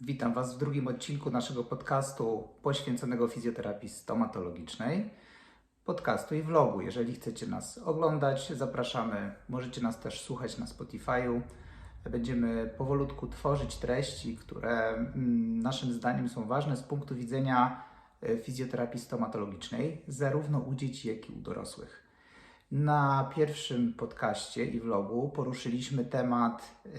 Witam Was w drugim odcinku naszego podcastu poświęconego fizjoterapii stomatologicznej. Podcastu i vlogu. Jeżeli chcecie nas oglądać, zapraszamy. Możecie nas też słuchać na Spotify'u. Będziemy powolutku tworzyć treści, które mm, naszym zdaniem są ważne z punktu widzenia e, fizjoterapii stomatologicznej, zarówno u dzieci, jak i u dorosłych. Na pierwszym podcaście i vlogu poruszyliśmy temat e,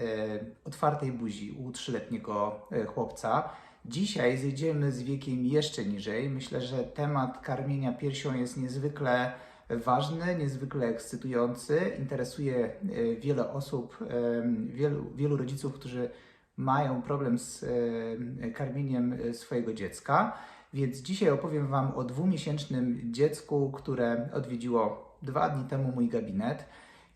otwartej buzi u trzyletniego e, chłopca. Dzisiaj zejdziemy z wiekiem jeszcze niżej. Myślę, że temat karmienia piersią jest niezwykle ważny, niezwykle ekscytujący. Interesuje e, wiele osób, wielu, wielu rodziców, którzy mają problem z karmieniem swojego dziecka. Więc dzisiaj opowiem Wam o dwumiesięcznym dziecku, które odwiedziło dwa dni temu mój gabinet.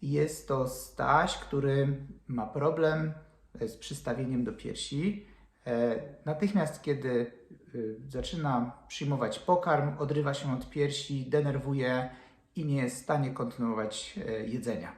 Jest to Staś, który ma problem e, z przystawieniem do piersi. E, Natychmiast, kiedy e, zaczyna przyjmować pokarm, odrywa się od piersi, denerwuje i nie jest w stanie kontynuować jedzenia.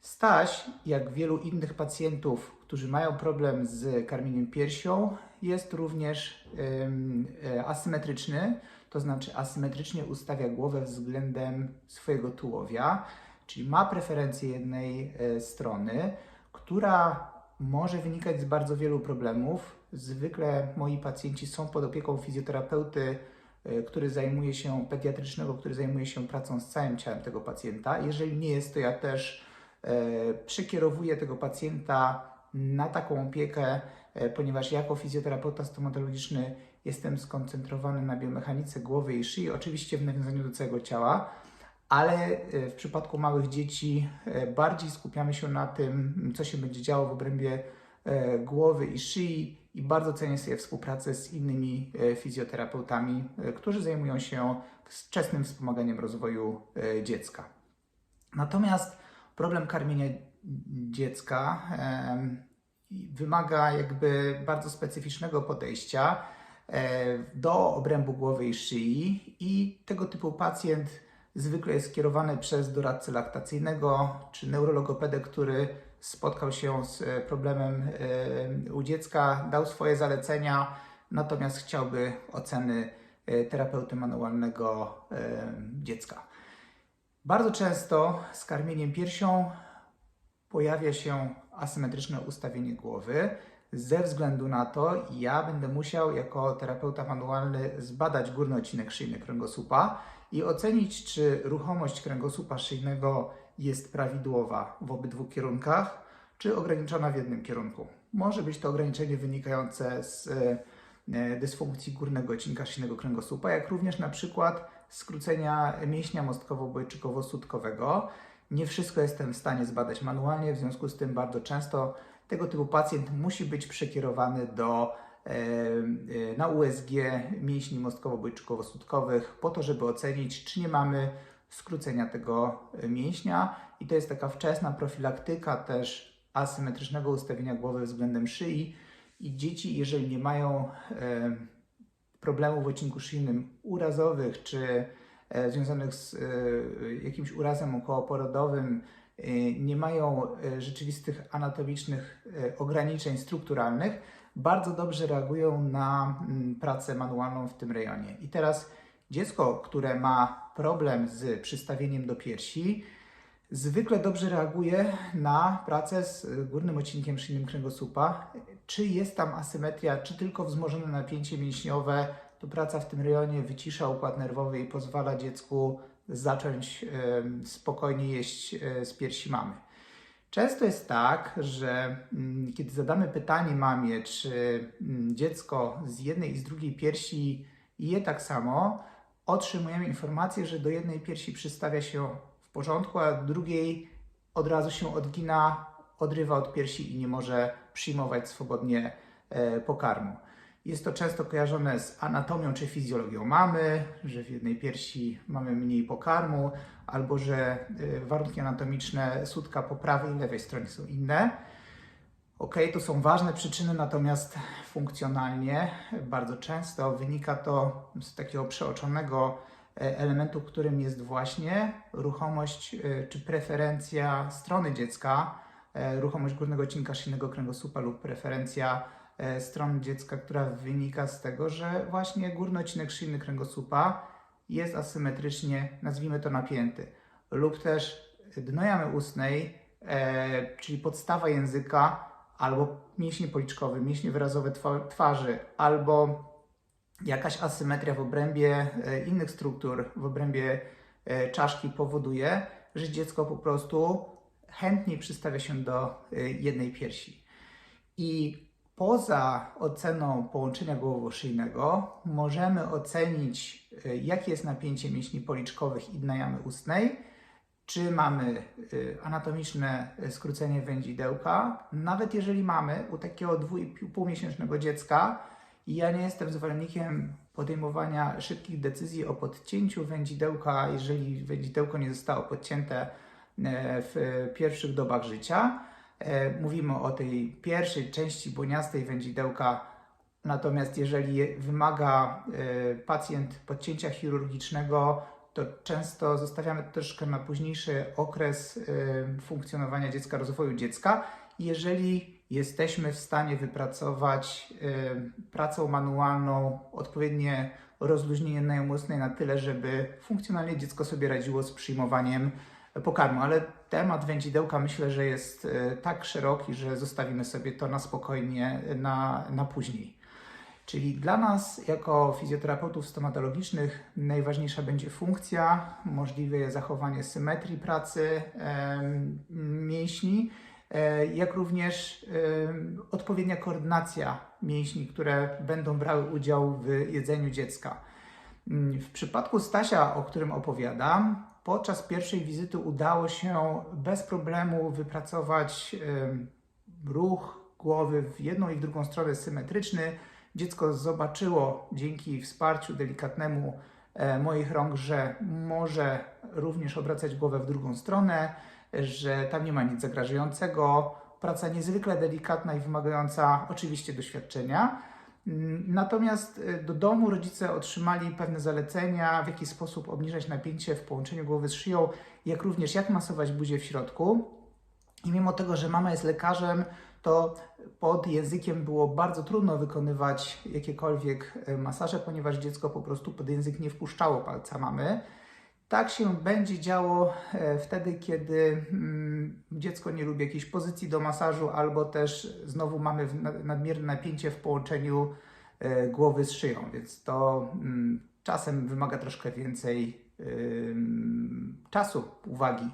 Staś, jak wielu innych pacjentów, którzy mają problem z karmieniem piersią, jest również ym, asymetryczny, to znaczy asymetrycznie ustawia głowę względem swojego tułowia, czyli ma preferencję jednej e, strony, która może wynikać z bardzo wielu problemów. Zwykle moi pacjenci są pod opieką fizjoterapeuty, e, który zajmuje się pediatrycznego, który zajmuje się pracą z całym ciałem tego pacjenta. Jeżeli nie jest, to ja też e, przekierowuję tego pacjenta na taką opiekę, ponieważ jako fizjoterapeuta stomatologiczny jestem skoncentrowany na biomechanice głowy i szyi, oczywiście w nawiązaniu do całego ciała, ale e, w przypadku małych dzieci e, bardziej skupiamy się na tym, co się będzie działo w obrębie e, głowy i szyi i bardzo cenię sobie współpracę z innymi fizjoterapeutami, którzy zajmują się wczesnym wspomaganiem rozwoju dziecka. Natomiast problem karmienia dziecka wymaga jakby bardzo specyficznego podejścia do obrębu głowy i szyi i tego typu pacjent zwykle jest kierowany przez doradcę laktacyjnego czy neurologopedę, który spotkał się z e, problemem e, u dziecka, dał swoje zalecenia, natomiast chciałby oceny e, terapeuty manualnego e, dziecka. Bardzo często z karmieniem piersią pojawia się asymetryczne ustawienie głowy. Ze względu na to ja będę musiał jako terapeuta manualny zbadać górny odcinek szyjny kręgosłupa i ocenić, czy ruchomość kręgosłupa szyjnego jest prawidłowa w obydwu kierunkach, czy ograniczona w jednym kierunku. Może być to ograniczenie wynikające z e, dysfunkcji górnego odcinka szyjnego kręgosłupa, jak również na przykład skrócenia mięśnia mostkowo-bojczykowo-sutkowego. Nie wszystko jestem w stanie zbadać manualnie, w związku z tym bardzo często tego typu pacjent musi być przekierowany do, e, e, na USG mięśni mostkowo-bojczykowo-sutkowych po to, żeby ocenić, czy nie mamy skrócenia tego e, mięśnia. I to jest taka wczesna profilaktyka też asymetrycznego ustawienia głowy względem szyi. I dzieci, jeżeli nie mają problemów w odcinku szyjnym urazowych czy związanych z jakimś urazem okołoporodowym, nie mają e, rzeczywistych anatomicznych e, ograniczeń strukturalnych, bardzo dobrze reagują na mm, pracę manualną w tym rejonie. I teraz dziecko, które ma problem z przystawieniem do piersi, zwykle dobrze reaguje na pracę z y, górnym odcinkiem szyjnym kręgosłupa. Czy jest tam asymetria, czy tylko wzmożone napięcie mięśniowe, to praca w tym rejonie wycisza układ nerwowy i pozwala dziecku zacząć spokojnie jeść e, z piersi mamy. Często jest tak, że mm, kiedy zadamy pytanie mamie, czy mm, dziecko z jednej i z drugiej piersi je tak samo, otrzymujemy informację, że do jednej piersi przystawia się w porządku, a drugiej od razu się odgina, odrywa od piersi i nie może przyjmować swobodnie e, pokarmu. Jest to często kojarzone z anatomią czy fizjologią mamy, że w jednej piersi mamy mniej pokarmu, albo że e, warunki anatomiczne sutka po prawej i lewej stronie są inne. Ok, to są ważne przyczyny, natomiast funkcjonalnie bardzo często wynika to z takiego przeoczonego e, elementu, którym jest właśnie ruchomość e, czy preferencja strony dziecka, e, ruchomość górnego odcinka szyjnego kręgosłupa lub preferencja e, strony dziecka, która wynika z tego, że właśnie górny odcinek szyjny kręgosłupa jest asymetrycznie, nazwijmy to napięty, lub też dno jamy ustnej, e, czyli podstawa języka, albo mięśnie policzkowe, mięśnie wyrazowe twa- twarzy, albo jakaś asymetria w obrębie e, innych struktur, w obrębie e, czaszki powoduje, że dziecko po prostu chętniej przystawia się do e, jednej piersi. I poza oceną połączenia głowo-szyjnego możemy ocenić, e, jakie jest napięcie mięśni policzkowych i dna jamy ustnej, czy mamy y, anatomiczne y, skrócenie wędzidełka. Nawet jeżeli mamy u takiego 2,5-miesięcznego dziecka, ja nie jestem zwolennikiem podejmowania szybkich decyzji o podcięciu wędzidełka, jeżeli wędzidełko nie zostało podcięte w pierwszych dobach życia. E, Mówimy o tej pierwszej części błoniastej wędzidełka, natomiast jeżeli wymaga e, pacjent podcięcia chirurgicznego, to często zostawiamy troszkę na późniejszy okres y, funkcjonowania dziecka, rozwoju dziecka. Jeżeli jesteśmy w stanie wypracować pracą manualną odpowiednie rozluźnienie najmocnej na tyle, żeby funkcjonalnie dziecko sobie radziło z przyjmowaniem pokarmu, ale temat wędzidełka myślę, że jest y, tak szeroki, że zostawimy sobie to na spokojnie na, na później. Czyli dla nas, jako fizjoterapeutów stomatologicznych, najważniejsza będzie funkcja, możliwe zachowanie symetrii pracy mięśni, e, jak również odpowiednia koordynacja mięśni, które będą brały udział w jedzeniu dziecka. W przypadku Stasia, o którym opowiadam, podczas pierwszej wizyty udało się bez problemu wypracować ruch głowy w jedną i w drugą stronę symetryczny. Dziecko zobaczyło dzięki wsparciu delikatnemu e, moich rąk, że może również obracać głowę w drugą stronę, że tam nie ma nic zagrażającego. Praca niezwykle delikatna i wymagająca oczywiście doświadczenia. Mm, Natomiast e, do domu rodzice otrzymali pewne zalecenia, w jaki sposób obniżać napięcie w połączeniu głowy z szyją, jak również jak masować buzię w środku. I mimo tego, że mama jest lekarzem, to pod językiem było bardzo trudno wykonywać jakiekolwiek e, masaże, ponieważ dziecko po prostu pod język nie wpuszczało palca mamy. Tak się będzie działo e, wtedy, kiedy mm, dziecko nie lubi jakiejś pozycji do masażu, albo też znowu mamy nadmierne napięcie w połączeniu e, głowy z szyją, więc to mm, czasem wymaga troszkę więcej czasu, uwagi.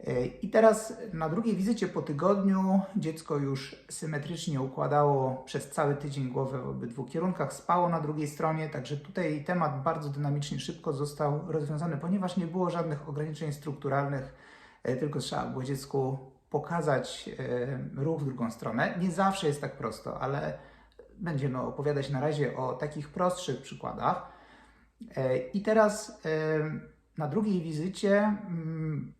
E, I teraz na drugiej wizycie po tygodniu dziecko już symetrycznie układało przez cały tydzień głowę w obydwu kierunkach, spało na drugiej stronie, także tutaj temat bardzo dynamicznie, szybko został rozwiązany, ponieważ nie było żadnych ograniczeń strukturalnych, e, tylko trzeba było dziecku pokazać e, ruch w drugą stronę. Nie zawsze jest tak prosto, ale będziemy opowiadać na razie o takich prostszych przykładach. I teraz na drugiej wizycie mm,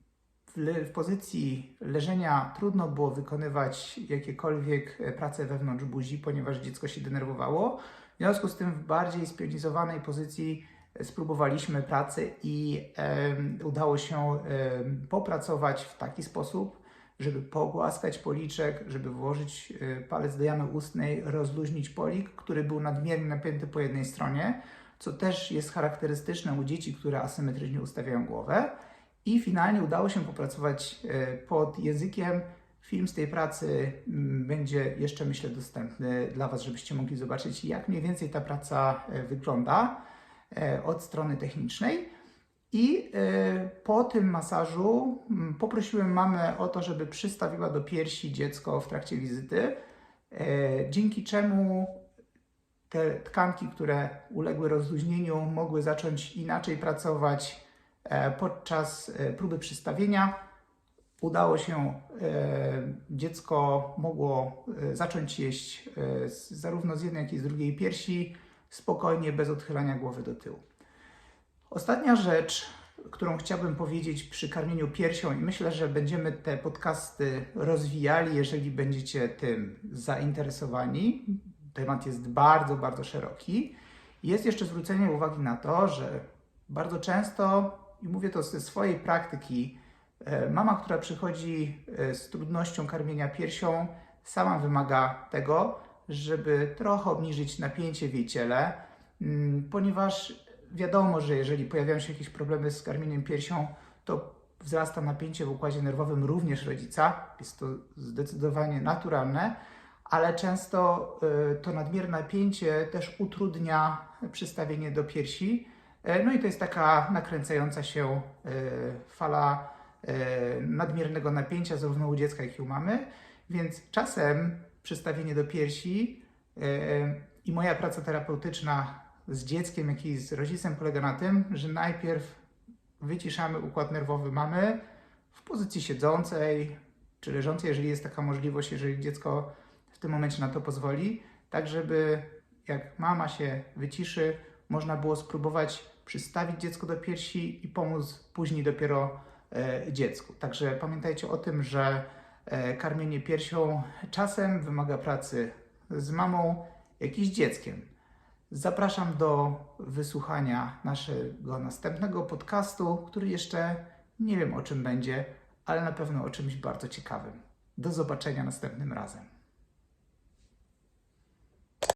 w, pozycji leżenia trudno było wykonywać jakiekolwiek e, prace wewnątrz buzi, ponieważ dziecko się denerwowało. W związku z tym w bardziej spionizowanej pozycji e, spróbowaliśmy pracy i em, udało się em, popracować w taki sposób, żeby pogłaskać policzek, żeby włożyć e, palec do jamy ustnej, rozluźnić polik, który był nadmiernie napięty po jednej stronie, co też jest charakterystyczne u dzieci, które asymetrycznie ustawiają głowę. I finalnie udało się popracować e, pod językiem. Film z tej pracy mm, będzie jeszcze, myślę, dostępny dla Was, żebyście mogli zobaczyć, jak mniej więcej ta praca e, wygląda e, od strony technicznej. I po tym masażu mm, poprosiłem mamę o to, żeby przystawiła do piersi dziecko w trakcie wizyty, dzięki czemu te tkanki, które uległy rozluźnieniu, mogły zacząć inaczej pracować podczas e, próby przystawienia. Udało się, e, dziecko mogło e, zacząć jeść e, zarówno z jednej, jak i z drugiej piersi, spokojnie, bez odchylania głowy do tyłu. Ostatnia rzecz, którą chciałbym powiedzieć przy karmieniu piersią, i myślę, że będziemy te podcasty rozwijali, jeżeli będziecie tym zainteresowani. Temat jest bardzo, bardzo szeroki. Jest jeszcze zwrócenie uwagi na to, że bardzo często, i mówię to ze swojej praktyki, e, mama, która przychodzi e, z trudnością karmienia piersią, sama wymaga tego, żeby trochę obniżyć napięcie w jej ciele, mm, ponieważ wiadomo, że jeżeli pojawiają się jakieś problemy z karmieniem piersią, to wzrasta napięcie w układzie nerwowym również rodzica. Jest to zdecydowanie naturalne, ale często y, to nadmierne napięcie też utrudnia przystawienie do piersi. E, No i to jest taka nakręcająca się y, fala y, nadmiernego napięcia zarówno u dziecka, jak i u mamy. Więc czasem przystawienie do piersi i moja praca terapeutyczna z dzieckiem, jak i z rodzicem polega na tym, że najpierw wyciszamy układ nerwowy mamy w pozycji siedzącej czy leżącej, jeżeli jest taka możliwość, jeżeli dziecko w tym momencie na to pozwoli, tak żeby jak mama się wyciszy, można było spróbować przystawić dziecko do piersi i pomóc później dopiero e, dziecku. Także pamiętajcie o tym, że e, karmienie piersią czasem wymaga pracy z mamą, jak i z dzieckiem. Zapraszam do wysłuchania naszego następnego podcastu, który jeszcze nie wiem o czym będzie, ale na pewno o czymś bardzo ciekawym. Do zobaczenia następnym razem.